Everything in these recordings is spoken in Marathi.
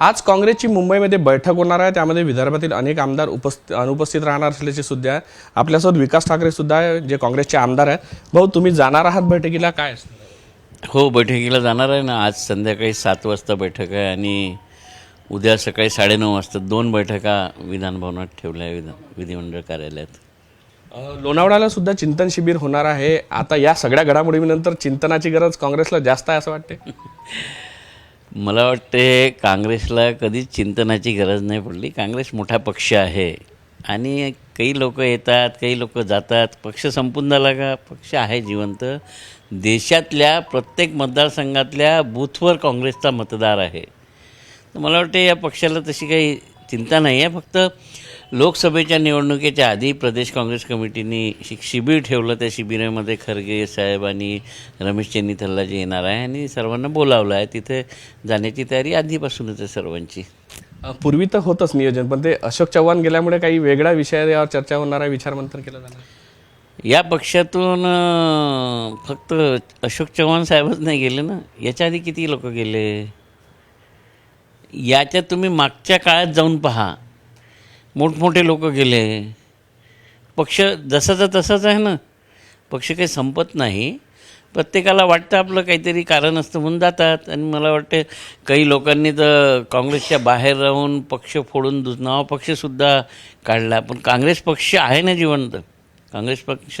आज काँग्रेसची मुंबईमध्ये बैठक होणार आहे. त्यामध्ये विदर्भातील अनेक आमदार उपस्थित अनुपस्थित राहणार असल्याचे सुद्धा आहे. आपल्यासोबत विकास ठाकरे सुद्धा आहे जे काँग्रेसचे आमदार आहेत. भाऊ तुम्ही जाणार आहात बैठकीला? काय? हो बैठकीला जाणार आहे ना. आज संध्याकाळी सात वाजता बैठक आहे आणि उद्या सकाळी साडेनऊ वाजता दोन बैठका विधानभवनात ठेवल्या आहे विधान विधिमंडळ कार्यालयात. लोणावळ्याला सुद्धा चिंतन शिबिर होणार आहे. आता या सगळ्या घडामोडीनंतर चिंतनाची गरज काँग्रेसला जास्त आहे असं वाटते मला वाटते काँग्रेसला कधीच चिंतनाची गरज नाही पडली. काँग्रेस मोठा पक्ष आहे. आणि काही लोक येतात काही लोक जातात. पक्ष संपून झाला का? पक्ष आहे जिवंत. देशातल्या प्रत्येक मतदारसंघातल्या बूथवर काँग्रेसचा मतदार आहे. तर मला वाटते या पक्षाला तशी काही चिंता नाही आहे फक्त लोकसभेच्या निवडणुकीच्या आधी प्रदेश काँग्रेस कमिटीने शि शिबिर ठेवलं. त्या शिबिरामध्ये खरगे साहेब आणि रमेश चेन्नीथल्ला जे येणार आहे आणि सर्वांना बोलावलं आहे तिथे जाण्याची तयारी आधीपासूनच आहे सर्वांची. पूर्वी तर होतच नियोजन पण ते अशोक चव्हाण गेल्यामुळे काही वेगळ्या विषयावर चर्चा होणार आहे विचारमंथन केलं जाणार या पक्षातून फक्त अशोक चव्हाण साहेबच नाही गेले ना? याच्या आधी किती लोक गेले? याच्यात तुम्ही मागच्या काळात जाऊन पहा. मोठमोठे लोक गेले. पक्ष जसाचा तसाच आहे ना. पक्ष काही संपत नाही. प्रत्येकाला वाटतं आपलं काहीतरी कारण असतं म्हणून जातात. आणि मला वाटते काही लोकांनी तर काँग्रेसच्या बाहेर राहून पक्ष फोडून दु नवा पक्षसुद्धा काढला. पण काँग्रेस पक्ष आहे ना जिवंत. काँग्रेस पक्ष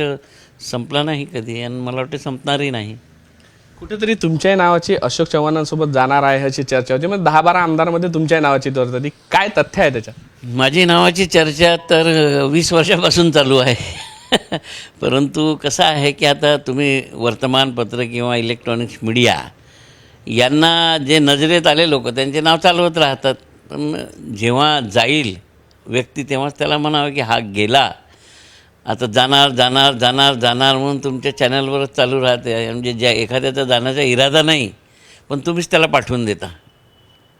संपला नाही कधी. आणि मला वाटते संपणारही नाही. कुठेतरी तुमच्याही नावाची अशोक चव्हाणांसोबत जाणार आहे अशी चर्चा होती. म्हणजे दहा बारा आमदारमध्ये तुमच्याही नावाची तर काय तथ्य आहे त्याच्यात? माझी नावाची चर्चा तर वीस वर्षापासून चालू आहे. परंतु कसं आहे की आता तुम्ही वर्तमानपत्र किंवा इलेक्ट्रॉनिक्स मीडिया यांना जे नजरेत आले लोक त्यांचे नाव चालवत राहतात. पण जेव्हा जाईल व्यक्ती तेव्हाच त्याला म्हणावं की हा गेला. आता जाणार जाणार जाणार जाणार म्हणून तुमच्या चॅनलवरच चालू राहते. म्हणजे ज्या एखाद्याचा जाण्याचा इरादा नाही पण तुम्हीच त्याला पाठवून देता.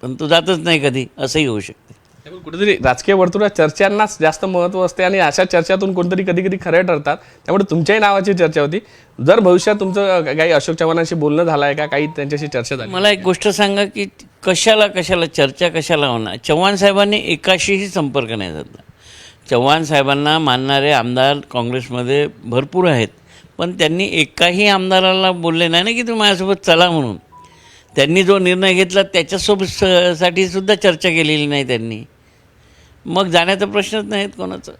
पण तो जातच नाही कधी असंही होऊ शकते. त्यामुळे कुठेतरी राजकीय वर्तुळात चर्चांनाच जास्त महत्त्व असते आणि अशा चर्चातून कोणतरी कधी कधी खरे ठरतात. त्यामुळे तुमच्याही नावाची चर्चा होती. जर भविष्यात तुमचं काही अशोक चव्हाणांशी बोलणं झालं आहे का? काही त्यांच्याशी चर्चा झाली. मला एक गोष्ट सांगा की कशाला कशाला चर्चा कशाला होणार? चव्हाण साहेबांनी एकाशीही संपर्क नाही साधला. चव्हाण साहेबांना मानणारे आमदार काँग्रेसमध्ये भरपूर आहेत. पण त्यांनी एकाही आमदाराला बोलले नाही ना की तुम्ही माझ्यासोबत चला म्हणून. त्यांनी जो निर्णय घेतला त्याच्यासोबत स- साठी सुद्धा चर्चा केलेली नाही त्यांनी. मग जाण्याचा प्रश्नच नाहीत कोणाचं.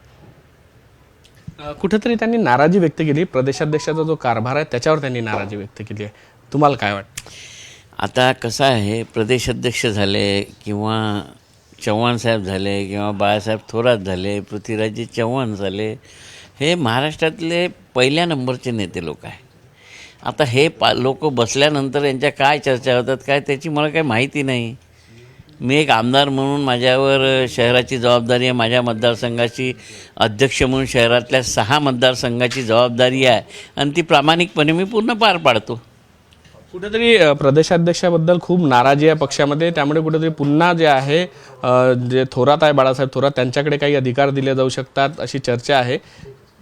कुठेतरी त्यांनी नाराजी व्यक्त केली. प्रदेशाध्यक्षाचा जो कारभार आहे त्याच्यावर त्यांनी नाराजी व्यक्त केली आहे. तुम्हाला काय वाटतं? आता कसं आहे प्रदेशाध्यक्ष झाले किंवा चव्हाण साहेब झाले किंवा बाळासाहेब थोरात झाले पृथ्वीराजजी चव्हाण झाले हे महाराष्ट्रातले पहिल्या नंबरचे नेते लोक आहे आता हे पा लोक बसल्यानंतर यांच्या काय चर्चा होतात काय त्याची मला काही माहिती नाही. मी एक आमदार म्हणून माझ्यावर शहराची जबाबदारी आहे माझ्या मतदारसंघाची अध्यक्ष म्हणून शहरातल्या सहा मतदारसंघाची जबाबदारी आहे आणि ती प्रामाणिकपणे मी पूर्ण पार पाडतो. कुठेतरी प्रदेशाध्यक्षाबद्दल खूप नाराजी आहे पक्षामध्ये. त्यामुळे कुठेतरी पुन्हा जे आहे जे थोरात आहे बाळासाहेब थोरात त्यांच्याकडे काही अधिकार दिले जाऊ शकतात अशी चर्चा आहे.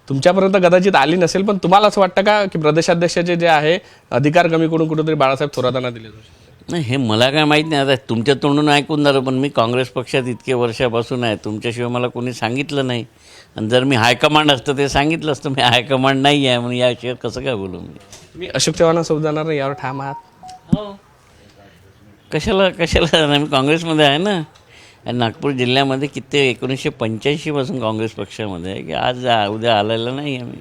तुमच्यापर्यंत कदाचित आली नसेल पण तुम्हाला असं वाटतं का की प्रदेशाध्यक्षाचे जे आहे अधिकार कमी करून कुठेतरी बाळासाहेब थोरातांना दिले जाऊ शकतात? नाही हे मला काय माहीत नाही. आता तुमच्या तोंडून ऐकून झालं पण मी काँग्रेस पक्षात इतके वर्षापासून आहे. तुमच्याशिवाय मला कोणी सांगितलं नाही. आणि जर मी हायकमांड असतं ते सांगितलं असतं मी हायकमांड नाही आहे म्हणून याशिवाय कसं काय बोलू मी? तुम्ही अशोक चव्हाणांसोबत जाणार नाही यावर ठाम आहात. हो. कशाला कशाला? जाणार? मी काँग्रेसमध्ये आहे ना. आणि नागपूर जिल्ह्यामध्ये किती एकोणीसशे पंच्याऐंशीपासून काँग्रेस पक्षामध्ये आहे. की आज उद्या आलेलं नाही आहे मी.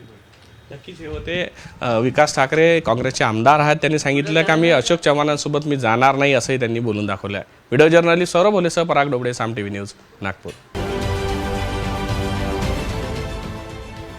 नक्कीच हे होते विकास ठाकरे काँग्रेसचे आमदार आहेत. त्यांनी सांगितलं का मी अशोक चव्हाणांसोबत मी जाणार नाही असंही त्यांनी बोलून दाखवलं आहे video journalist Saurabh ओलेसह Parag Dobde Saam T V news Nagpur.